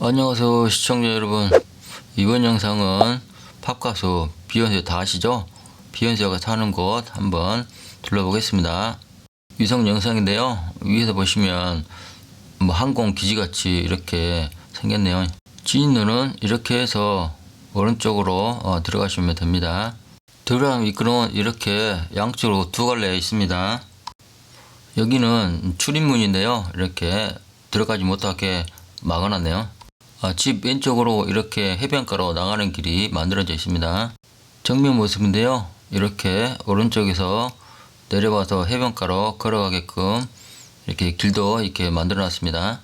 안녕하세요 시청자 여러분. 이번 영상은 팝가수 비욘세 다 아시죠? 비욘세가 사는 곳 한번 둘러보겠습니다. 위성 영상인데요. 위에서 보시면 뭐 항공 기지같이 이렇게 생겼네요. 진입로는 이렇게 해서 오른쪽으로 어, 들어가시면 됩니다. 들어가면 입구는 이렇게 양쪽으로 두 갈래 있습니다. 여기는 출입문인데요. 이렇게 들어가지 못하게 막아놨네요. 아, 집 왼쪽으로 이렇게 해변가로 나가는 길이 만들어져 있습니다. 정면 모습인데요. 이렇게 오른쪽에서 내려와서 해변가로 걸어가게끔 이렇게 길도 이렇게 만들어 놨습니다.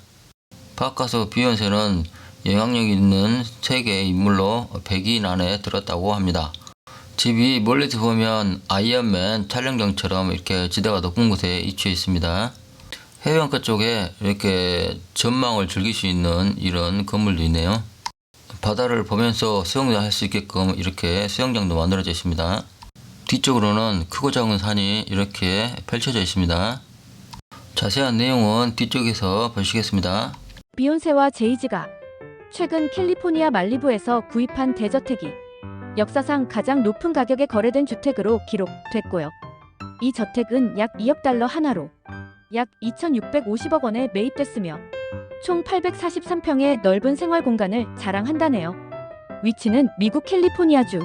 바깥서 비욘세는 영향력 있는 세계 인물로 100인 안에 들었다고 합니다. 집이 멀리서 보면 아이언맨 촬영장처럼 이렇게 지대가 높은 곳에 위치해 있습니다. 해변가 쪽에 이렇게 전망을 즐길 수 있는 이런 건물도 있네요. 바다를 보면서 수영도 할수 있게끔 이렇게 수영장도 만들어져 있습니다. 뒤쪽으로는 크고 작은 산이 이렇게 펼쳐져 있습니다. 자세한 내용은 뒤쪽에서 보시겠습됐습니다 비욘세와 제이지가 최근 캘리포니아 말리부에서 구입한 대저택이 역사상 가장 높은 가격에 거래된 주택으로 기록됐고요. 이 저택은 약 2억 달러 하나로 약 2,650억 원에 매입됐으며 총 843평의 넓은 생활 공간을 자랑한다네요. 위치는 미국 캘리포니아주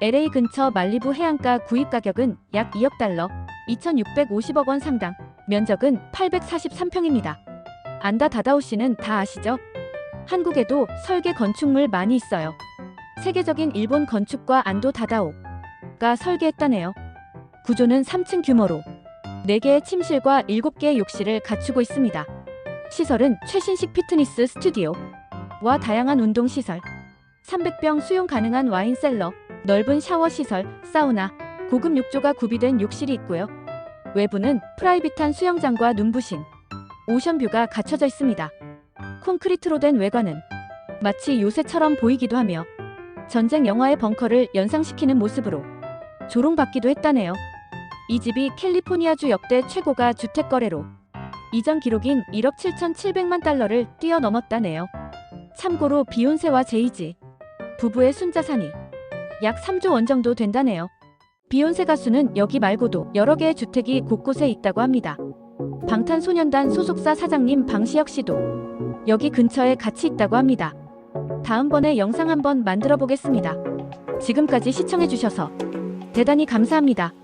LA 근처 말리부 해안가 구입 가격은 약 2억 달러, 2,650억 원 상당, 면적은 843평입니다. 안다 다다오 씨는 다 아시죠? 한국에도 설계 건축물 많이 있어요. 세계적인 일본 건축가 안도 다다오가 설계했다네요. 구조는 3층 규모로 4개의 침실과 7개의 욕실을 갖추고 있습니다. 시설은 최신식 피트니스 스튜디오와 다양한 운동 시설, 300병 수용 가능한 와인 셀러, 넓은 샤워 시설, 사우나, 고급 욕조가 구비된 욕실이 있고요. 외부는 프라이빗한 수영장과 눈부신 오션뷰가 갖춰져 있습니다. 콘크리트로 된 외관은 마치 요새처럼 보이기도 하며 전쟁 영화의 벙커를 연상시키는 모습으로 조롱받기도 했다네요. 이 집이 캘리포니아주 역대 최고가 주택 거래로 이전 기록인 1억 7,700만 달러를 뛰어넘었다네요. 참고로 비욘세와 제이지 부부의 순자산이 약 3조 원 정도 된다네요. 비욘세 가수는 여기 말고도 여러 개의 주택이 곳곳에 있다고 합니다. 방탄소년단 소속사 사장님 방시혁 씨도 여기 근처에 같이 있다고 합니다. 다음번에 영상 한번 만들어 보겠습니다. 지금까지 시청해주셔서 대단히 감사합니다.